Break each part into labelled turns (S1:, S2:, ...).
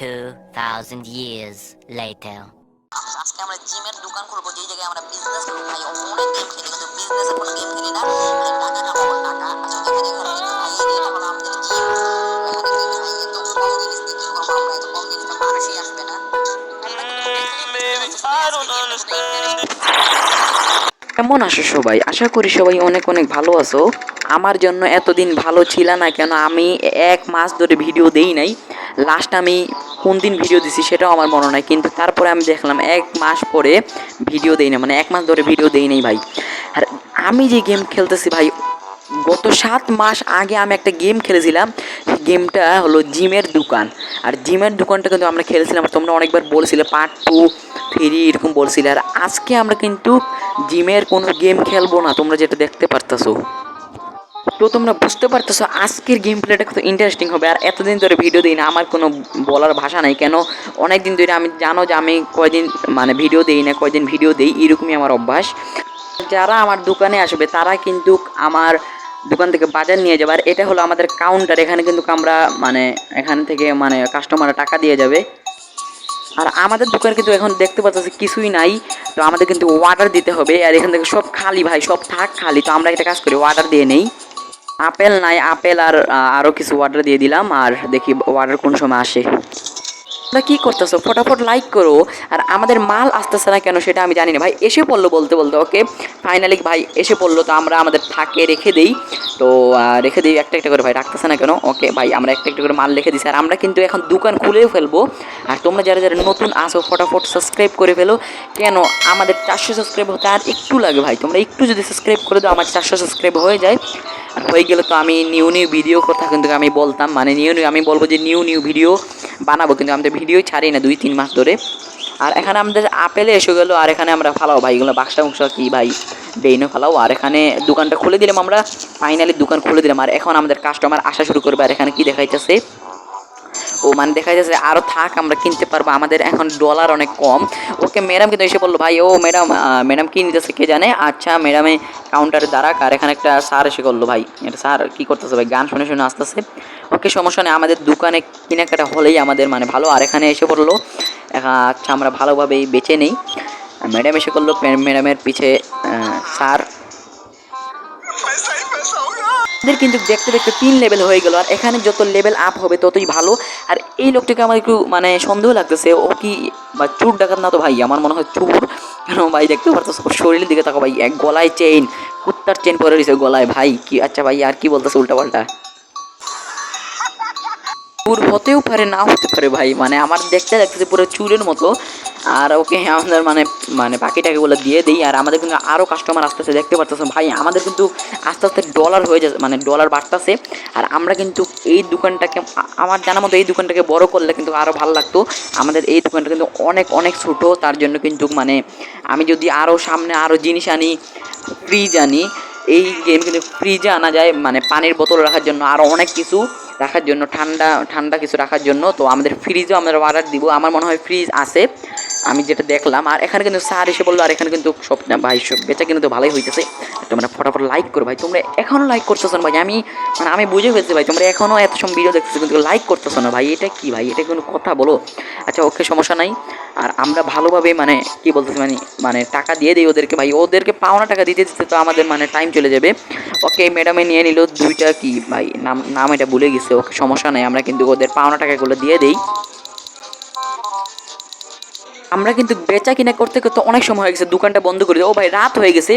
S1: 2,000 years later.
S2: আজকে আমরা জিমের দোকান খুলবো যেই জায়গায় আমরা বিজনেস করব। ভাই অনেক গেম খেলি কিন্তু বিজনেসের কোনো গেম খেলি না। খালি টাকা কামাবো টাকা আচ্ছা দেখে দেখে কিন্তু ভাই এটা হলো আমাদের জিম এখানে কিন্তু ভাই এত কম জিনিস করব আমরা এত কম জিনিসটা মানুষই আসবে না।
S3: কেমন আছো সবাই? আশা করি সবাই অনেক অনেক ভালো আছো। আমার জন্য এতদিন ভালো ছিল না কেন আমি এক মাস ধরে ভিডিও দেই নাই। লাস্ট আমি কোন দিন ভিডিও দিছি সেটাও আমার মনে নাই। কিন্তু তারপরে আমি দেখলাম এক মাস পরে ভিডিও দেই না মানে এক মাস ধরে ভিডিও দেই নাই ভাই। আর আমি যে গেম খেলতেছি ভাই, গত সাত মাস আগে আমি একটা গেম খেলেছিলাম। গেমটা হলো জিমের দোকান। আর জিমের দোকানটা কিন্তু আমরা খেলেছিলাম, তোমরা অনেকবার বলছিলে পার্ট টু থ্রি এরকম বলছিলে। আর আজকে আমরা কিন্তু জিমের কোনো গেম খেলব না, তোমরা যেটা দেখতে পারতেছো। তো তোমরা বুঝতে পারতেছো, আজকের গেম প্লেটা কত ইন্টারেস্টিং হবে। আর এতদিন ধরে ভিডিও দিই না, আমার কোনো বলার ভাষা নাই। কেন? অনেক দিন ধরে আমি জানো যে আমি কয়দিন মানে ভিডিও দিই না, কয়দিন ভিডিও দিই, এরকমই আমার অভ্যাস। যারা আমার দোকানে আসবে, তারা কিন্তু আমার দোকান থেকে বাজার নিয়ে যাবে। আর এটা হলো আমাদের কাউন্টার এখানে কিন্তু আমরা মানে এখান থেকে মানে কাস্টমাররা টাকা দিয়ে যাবে। আর আমাদের দোকান কিন্তু এখন দেখতে পাচ্ছি কিছুই নাই। তো আমাদের কিন্তু অর্ডার দিতে হবে। আর এখান থেকে সব খালি ভাই, সব থাক খালি। তো আমরা একটা কাজ করি অর্ডার দিয়ে নেই। আপেল নাই, আপেল আর আরও কিছু অর্ডার দিয়ে দিলাম, আর দেখি অর্ডার কোন সময় আসে। তোমরা কী করতেছো? ফটাফট লাইক করো। আর আমাদের মাল আসতেছে না কেন সেটা আমি জানি না। ভাই, এসে পড়ল বলতে বলতে ওকে ফাইনালি ভাই, এসে পড়ল। তো আমরা আমাদের থাকে রেখে দিই। তো রেখে দিই একটা একটা করে। ভাই, রাখতেছে না কেন? ওকে ভাই, আমরা একটা একটা করে মাল রেখে দিছি। আর আমরা কিন্তু এখন দোকান খুলেও ফেলব। আর তোমরা যারা যারা নতুন আসো ফটাফট সাবস্ক্রাইব করে ফেলো। কেন? আমাদের চারশো সাবস্ক্রাইব হতে আর একটু লাগে ভাই। তোমরা একটু যদি সাবস্ক্রাইব করে দাও, আমার চারশো সাবস্ক্রাইব হয়ে যায়। আর হয়ে গেলে তো আমি নিউ নিউ ভিডিও কথা কিন্তু আমি বলতাম। মানে নিউ নিউ, আমি বলব যে নিউ নিউ ভিডিও বানাবো, কিন্তু আমাদের ভিডিও ছাড়ি না, দুই, তিন মাস ধরে। আর এখানে আমাদের আপেলে এসে গেলো, আর এখানে আমরা ফালাও ভাই, এগুলো বাক্সা মুক্সা কী ভাই ডেইনো ফালাও। আর এখানে দোকানটা খুলে দিলাম আমরা ফাইনালি দোকান খুলে দিলাম। আর এখন আমাদের কাস্টমার আসা শুরু করবে, আর এখানে কী দেখাইতেছে? ও মানে দেখা যাচ্ছে আরও থাক, আমরা কিনতে পারব। আমাদের এখন ডলার অনেক কম। ওকে ম্যাডাম কিন্তু এসে বলল, ভাই, ও ম্যাডাম ম্যাডাম কি নিতেছে কে জানে? আচ্ছা ম্যাডামে কাউন্টারে দাঁড়াক, আর এখানে একটা স্যার এসে করল ভাই, এটা স্যার কী করতেছে, ভাই? গান শুনে শুনে আসতেছে। ওকে, সমস্যা নেই, আমাদের দোকানে কেনাকাটা হলেই আমাদের মানে ভালো। আর এখানে এসে পড়ল আচ্ছা আমরা ভালোভাবেই বেছে নেই। ম্যাডাম এসে করল ম্যাডামের পিছে স্যার আমাদের কিন্তু দেখতে দেখতে তিন লেভেল হয়ে গেল, আর এখানে যত লেভেল আপ হবে ততই ভালো। আর এই লোকটাকে আমার একটু মানে সন্দেহ লাগতেছে, ও কি, বা চুর ডাকাত না তো ভাই? আমার মনে হয় চুর। কেন ভাই, দেখতে পারতো শরীরের দিকে তাকো ভাই, এক গলায় চেইন কুত্তার চেন পরে রয়েছে গলায়। ভাই, কি আচ্ছা ভাই, আর কি বলতেছে উল্টা পাল্টা চুর হতেও পারে, না হতে পারে ভাই মানে আমার দেখতে দেখতে পুরো চুরের মতো। আর ওকে আমাদের মানে মানে বাকি টাকাগুলো দিয়ে দিই। আর আমাদের কিন্তু আরও কাস্টমার আসতেছে, দেখতে পারতেছে ভাই, আমাদের কিন্তু আস্তে আস্তে ডলার হয়ে যাচ্ছে মানে ডলার বাড়তেছে। আর আমরা কিন্তু এই দোকানটাকে আমার জানা মতো এই দোকানটাকে বড় করলে কিন্তু আরও ভালো লাগতো। আমাদের এই দোকানটা কিন্তু অনেক অনেক ছোটো, তার জন্য কিন্তু মানে আমি যদি আরও সামনে আরও জিনিস আনি ফ্রিজ আনি, এই গেম কিন্তু ফ্রিজে আনা যায় মানে পানির বোতল রাখার জন্য আরও অনেক কিছু রাখার জন্য, ঠান্ডা ঠান্ডা কিছু রাখার জন্য। তো আমাদের ফ্রিজও আমরা অর্ডার দিব। আমার মনে হয় ফ্রিজ আছে। আমি যেটা দেখলাম, আর এখানে কিন্তু স্যার এসে বলল, আর এখানে কিন্তু সব ভাই, সব বেচা কিন্তু ভালোই হইতেছে। তোমরা ফটাফট লাইক করো ভাই, তোমরা এখনও লাইক করতেছো না ভাই? আমি মানে আমি বুঝে ফেলছি ভাই, তোমরা এখনও এত সময় ভিডিও দেখতেছো, কিন্তু লাইক করতেছো না ভাই, এটা কি ভাই? এটা কোনো কথা বলো? আচ্ছা ওকে সমস্যা নাই। আর আমরা ভালোভাবে মানে কি বলতেছি মানে মানে টাকা দিয়ে দিই ওদেরকে ভাই। ওদেরকে পাওনা টাকা দিতে দিতে তো আমাদের মানে টাইম চলে যাবে। ওকে ম্যাডামে নিয়ে নিল দুইটা কি ভাই? নাম নাম এটা ভুলে গেছে, ওকে সমস্যা নাই। আমরা কিন্তু ওদের পাওনা টাকাগুলো দিয়ে দিই। আমরা কিন্তু বেচা কিনা করতে করতে অনেক সময় হয়ে গেছে, দোকানটা বন্ধ করে। ও ভাই, রাত হয়ে গেছে।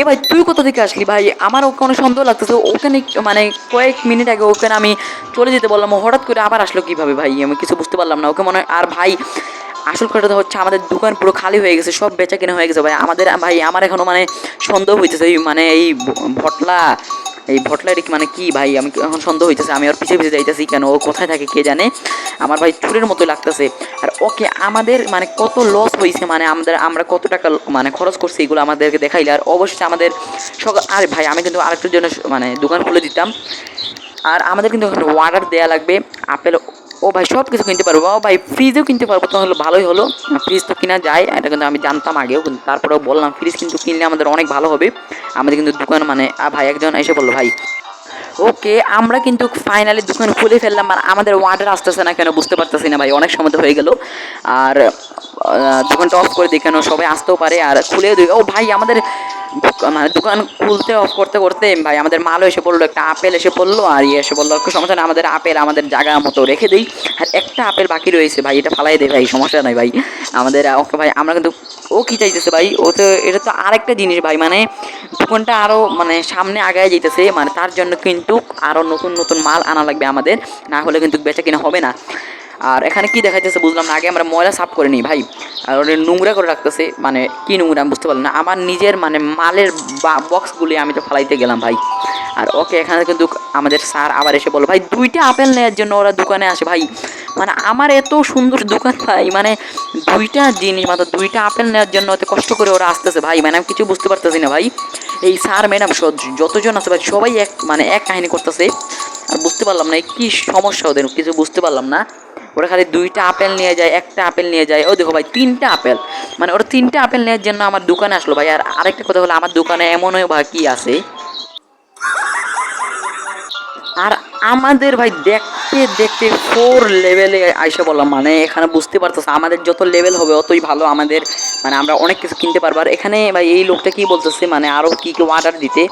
S3: এ ভাই, তুই কোথা থেকে আসলি ভাই? আমার ওকে অনেক সন্দেহ লাগতেছে। ওখানে মানে কয়েক মিনিট আগে ওখানে আমি চলে যেতে বললাম হঠাৎ করে আবার আসলো কীভাবে ভাই? আমি কিছু বুঝতে পারলাম না। ওকে মনে আর ভাই, আসল কথাটা হচ্ছে আমাদের দোকান পুরো খালি হয়ে গেছে, সব বেচা কিনা হয়ে গেছে ভাই। আমাদের ভাই, আমার এখনও মানে সন্দেহ এই মানে এই ভটলা এই ভটলারি মানে কি ভাই? আমি এখন সন্দেহ হইতেছে, আমি আর পিছে পিছে যাইতেছি কেন? ও কোথায় থাকে কে জানে? আমার ভাই চুরের মতো লাগতেছে। আর ওকে আমাদের মানে কত লস হয়েছে মানে আমাদের আমরা কত টাকা মানে খরচ করছি এগুলো আমাদেরকে দেখাইলে। আর অবশ্যই আমাদের সকাল আর ভাই, আমি কিন্তু আরেকটার জন্য মানে দোকান খুলে দিতাম। আর আমাদের কিন্তু ওয়ার্ডার দেওয়া লাগবে। আপেল ও ভাই সব কিছু কিনতে পারব। ও ভাই ফ্রিজও কিনতে পারব তাহলে ভালোই হলো। ফ্রিজ তো কিনা যায় এটা কিন্তু আমি জানতাম আগেও, কিন্তু তারপরেও বললাম ফ্রিজ কিন্তু কিনলে আমাদের অনেক ভালো হবে। আমাদের কিন্তু দোকান মানে ভাই একজন এসে বলল, ভাই ওকে আমরা কিন্তু ফাইনালি দোকান খুলে ফেললাম, আর আমাদের ওয়ার্ডার আসতেছে না কেন বুঝতে পারতেছি না, ভাই। অনেক সময় তো হয়ে গেল। আর দোকানটা অফ করে দিই কেন সবাই আসতেও পারে আর খুলে দিই ও ভাই, আমাদের মানে দোকান খুলতে অফ করতে করতে ভাই, আমাদের মালও এসে পড়ল, একটা আপেল এসে পড়ল আর ইয়ে এসে পড়ল। একটু সমস্যা নেই, আমাদের আপেল আমাদের জায়গা মতো রেখে দিই। আর একটা আপেল বাকি রয়েছে ভাই, এটা ফালাই দেয় ভাই, সমস্যা নাই ভাই। আমাদের ওকে ভাই, আমরা কিন্তু ও কি চাইতেছে ভাই? ও তো এটা তো আরেকটা জিনিস ভাই মানে দোকানটা আরও মানে সামনে আগায় যেতেছে মানে তার জন্য কিন্তু আরও নতুন নতুন মাল আনা লাগবে আমাদের। না হলে কিন্তু বেচা কিনা হবে না। আর এখানে কি দেখাইতেছে বুঝলাম না, আগে আমরা ময়লা সাফ করে নিই ভাই। আর ওটা নোংরা করে রাখতেছে মানে কি নোংরা আমি বুঝতে পারলাম না। আমার নিজের মানে মালের বক্সগুলি আমি তো ফালাইতে গেলাম ভাই। আর ওকে এখানে কিন্তু আমাদের স্যার আবার এসে বলো ভাই, দুইটা আপেল নেওয়ার জন্য ওরা দোকানে আসে ভাই। মানে আমার এত সুন্দর দোকান ভাই মানে দুইটা জিনিস মাত্র, দুইটা আপেল নেওয়ার জন্য এত কষ্ট করে ওরা আসতেছে ভাই। মানে কিছু বুঝতে পারতেছি না ভাই। এই স্যার, ম্যাডাম যতজন আছে ভাই, সবাই এক মানে এক কাহিনী করতেছে। আর বুঝতে পারলাম না কি সমস্যা ওদের? কিছু বুঝতে পারলাম না। ওরা খালি দুইটা আপেল নিয়ে যায়, একটা আপেল নিয়ে যায়। ও দেখো ভাই, তিনটা আপেল। মানে ওরা তিনটা আপেল নেওয়ার জন্য আমার দোকানে আসলো ভাই। আর আরেকটা কথা হলো, আমার দোকানে এমনও ভাই কি আছে আর আমাদের ভাই দেখতে দেখতে ফোর লেভেলে আইসা বললাম মানে এখানে বুঝতে পারতেছে আমাদের যত লেভেল হবে অতই ভালো আমাদের মানে আমরা অনেক কিছু কিনতে পারব। আর এখানে ভাই এই লোকটা কি বলতেছে মানে আরও কী কী অর্ডার দিতে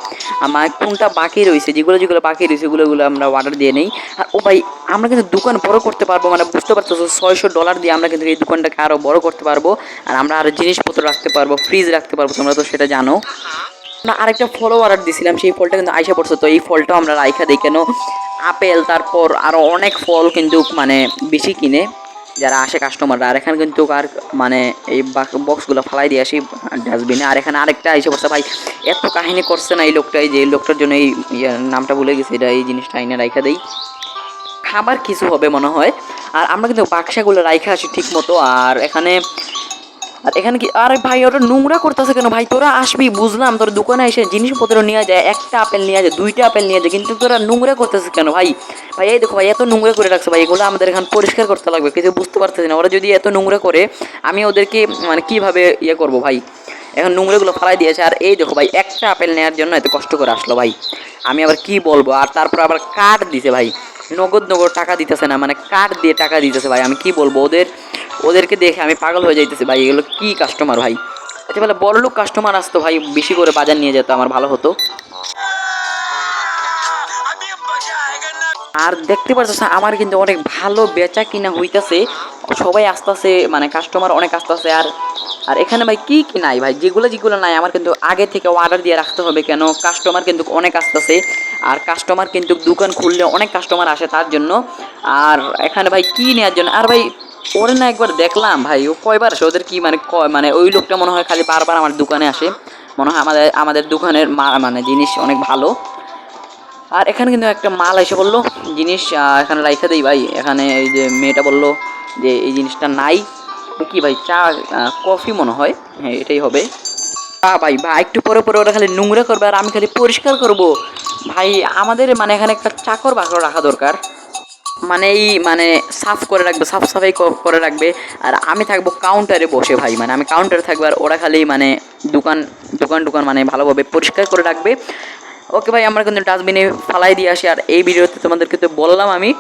S3: আমার কোনটা বাকি রয়েছে, যেগুলো যেগুলো বাকি রয়েছে সেগুলোগুলো আমরা অর্ডার দিয়ে নেই। আর ও ভাই, আমরা কিন্তু দোকান বড় করতে পারব মানে বুঝতে পারতেছো, ছয়শো ডলার দিয়ে আমরা কিন্তু এই দোকানটাকে আরও বড় করতে পারব। আর আমরা আরও জিনিসপত্র রাখতে পারব ফ্রিজ রাখতে পারব, তোমরা তো সেটা জানো। আমরা আরেকটা ফলও অর্ডার দিছিলাম, সেই ফলটা কিন্তু আইসা পড়ছে। তো এই ফলটাও আমরা রাইখা দিই কেন? আপেল, তারপর আরও অনেক ফল কিন্তু মানে বেশি কিনে, যারা আসে কাস্টমাররা আর এখানে কিন্তু আর মানে এই বক্সগুলো ফালাই দিয়ে আসি ডাস্টবিনে আর এখানে আরেকটা এসে পড়ছে, ভাই, এত কাহিনী করছে না এই লোকটা, এই যে লোকটার জন্য এই ইয়ে নামটা ভুলে গেছে, এটা এই জিনিসটা আইনে রাইখা দেই। খাবার কিছু হবে মনে হয়। আর আমরা কিন্তু বাক্সাগুলো রাইখা আসি ঠিক মতো আর এখানে আর এখানে কি, আরে ভাই, ওরা নোংরা করতেছে কেন? ভাই, তোরা আসবি, বুঝলাম। তোর দোকানে এসে জিনিসপত্র নিয়ে যায় একটা আপেল নিয়ে যায় দুইটা আপেল নিয়ে যায় কিন্তু তোরা নোংরা করতেছে কেন ভাই? ভাই, এই দেখো ভাই, এত নোংরা করে রাখছে ভাই, এগুলো আমাদের এখানে পরিষ্কার করতে লাগবে, কিছু বুঝতে পারতেছি না। ওরা যদি এত নোংরা করে, আমি ওদেরকে মানে কীভাবে ইয়ে করব ভাই? এখন নোংরাগুলো ফালাই দিয়েছে, আর এই দেখো ভাই, একটা আপেল নেওয়ার জন্য এত কষ্ট করে আসলো ভাই। আমি আবার কি বলব? আর তারপর আবার কাঠ দিছে ভাই। নগদ নগদ টাকা দিতেছে না মানে কার্ড দিয়ে টাকা দিতেছে ভাই, আমি কি বলব? ওদের, ওদেরকে দেখে আমি পাগল হয়ে যাইতেছি ভাই, এগুলো কি কাস্টমার ভাই? আচ্ছা বলে, বড় লোক কাস্টমার আসতো ভাই, বেশি করে বাজার নিয়ে যেত, আমার ভালো হতো। আর দেখতে পাচ্ছ আমার কিন্তু অনেক ভালো বেচা কিনা হইতাছে, সবাই আসতেছে মানে কাস্টমার অনেক আসতেছে, আর আর এখানে ভাই কি কি নাই ভাই? যেগুলো যেগুলো নাই, আমার কিন্তু আগে থেকে অর্ডার দিয়ে রাখতে হবে কেন? কাস্টমার কিন্তু অনেক আসতেছে। আর কাস্টমার কিন্তু দোকান খুললে অনেক কাস্টমার আসে তার জন্য। আর এখানে ভাই কি নেওয়ার জন্য? আর ভাই ওরে না একবার দেখলাম ভাই, ও কয়বার আসে? ওদের কি মানে কয় মানে ওই লোকটা মনে হয় খালি বারবার আমার দোকানে আসে। মনে হয় আমাদের আমাদের দোকানের মানে জিনিস অনেক ভালো। আর এখানে কিন্তু একটা মাল এসে বলল, জিনিস এখানে রাইখা দেই ভাই। এখানে এই যে মেয়েটা বলল যে, এই জিনিসটা নাই। কি ভাই, চা কফি মনে হয়? হ্যাঁ এটাই হবে। চা ভাই, বা, একটু পরে পরে ওরা খালি নোংরা করবে আর আমি খালি পরিষ্কার করব। ভাই, আমাদের মানে এখানে একটা চাকর বাকর রাখা দরকার। মানে এই মানে সাফ করে রাখবে, সাফ সাফাই করে রাখবে। আর আমি থাকব কাউন্টারে বসে, ভাই মানে আমি কাউন্টারে থাকব আর ওরা খালি মানে দোকান দোকান দোকান মানে ভালোভাবে পরিষ্কার করে রাখবে। ওকে ভাই, আমরা কিন্তু ডাস্টবিনে ফালাই দিয়ে আসি। আর এই ভিডিওতে তোমাদেরকে তো বললাম আমি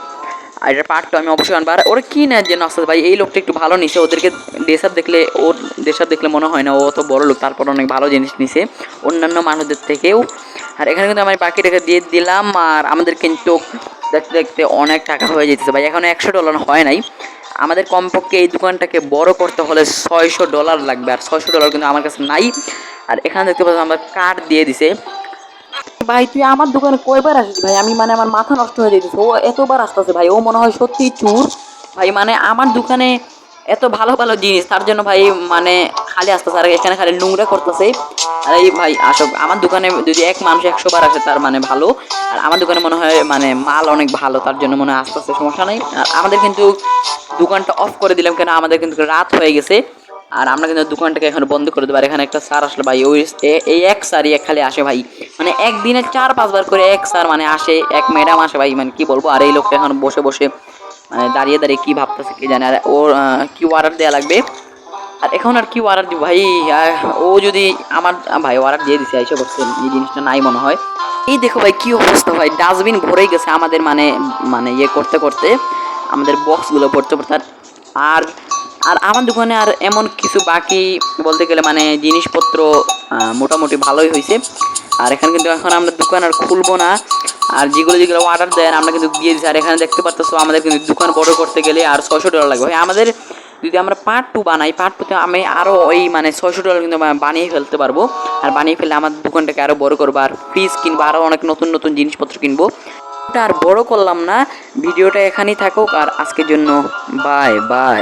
S3: আর এটার পার্টটা আমি অবশ্যই আনব আর ওরা কী নেওয়ার জন্য আসতে ভাই, এই লোকটা একটু ভালো নিছে, ওদেরকে দেশার দেখলে, ওর দেশার দেখলে মনে হয় না, ও অত বড় লোক, তারপর অনেক ভালো জিনিস নিছে। অন্যান্য মানুষদের থেকেও। আর এখানে কিন্তু আমি বাকি টাকা দিয়ে দিলাম, আর আমাদের কিন্তু দেখতে দেখতে অনেক টাকা হয়ে যেতেছে। ভাই, এখন একশো ডলার হয় নাই। আমাদের কমপক্ষে এই দোকানটাকে বড় করতে হলে ছয়শো ডলার লাগবে, আর ছয়শো ডলার কিন্তু আমার কাছে নাই। আর এখানে দেখতে পাচ্ছি আমার কার্ড দিয়ে দিছে। ভাই, তুই আমার দোকানে কয়বার আসিস ভাই? আমি মানে আমার মাথা নষ্ট হয়ে যেতেছে ও এতবার আসতেছে ভাই। ও মনে হয় সত্যি চুর। ভাই মানে আমার দোকানে এত ভালো ভালো জিনিস, তার জন্য ভাই মানে খালি আসতেছে। আর এখানে খালি নোংরা করতেছে। আর এই ভাই আসব আমার দোকানে যদি এক মানুষ একশো বার আসে, তার মানে ভালো। আর আমার দোকানে মনে হয় মানে মাল অনেক ভালো, তার জন্য মনে হয় আস্তে আস্তে সমস্যা নেই। আর আমাদের কিন্তু দোকানটা অফ করে দিলাম, কেন আমাদের কিন্তু রাত হয়ে গেছে। আর আমরা কিন্তু দোকানটাকে এখন বন্ধ করে দেবো। আর এখানে একটা স্যার আসলে ভাই, ওই এই এক স্যারই এক খালি আসে ভাই। মানে একদিনে চার, পাঁচবার করে এক স্যার মানে আসে, এক ম্যাডাম আসে ভাই। মানে কি বলব, আর এই লোকটা এখন বসে বসে মানে দাঁড়িয়ে দাঁড়িয়ে কি ভাবতেছে কি জানে। আর ওর কি অর্ডার দেওয়া লাগবে। আর এখন আর কি অর্ডার দিব ভাই ও যদি আমার, ভাই অর্ডার দিয়ে দিছে এসে বলছে এই জিনিসটা নাই মনে হয়। এই দেখো ভাই, কি অবস্থা ভাই। ডাস্টবিন ভরেই গেছে আমাদের মানে মানে ইয়ে করতে করতে। আমাদের বক্সগুলো ভরতে ভরতে। আর- আর আমার দোকানে আর এমন কিছু বাকি বলতে গেলে মানে জিনিসপত্র মোটামুটি ভালোই হয়েছে। আর এখানে কিন্তু এখন আমরা দোকান আর খুলবো না। আর যেগুলো যেগুলো অর্ডার দেন, আমরা কিন্তু দিয়ে দিচ্ছি আর এখানে দেখতে পারতেছো, আমাদের কিন্তু দোকান বড় করতে গেলে আর ছয়শো ডলার লাগবে। আমাদের যদি আমরা পার্ট টু বানাই পার্ট টুতে আমি আরও ওই মানে ছয়শো ডলার কিন্তু বানিয়ে ফেলতে পারব। আর বানিয়ে ফেললে আমার দোকানটাকে আরও বড় করব। আর ফ্রিজ কিনবো আরও অনেক নতুন নতুন জিনিসপত্র কিনবো। আর বড় করলাম না, ভিডিওটা এখানেই থাকুক। আর আজকের জন্য বাই বাই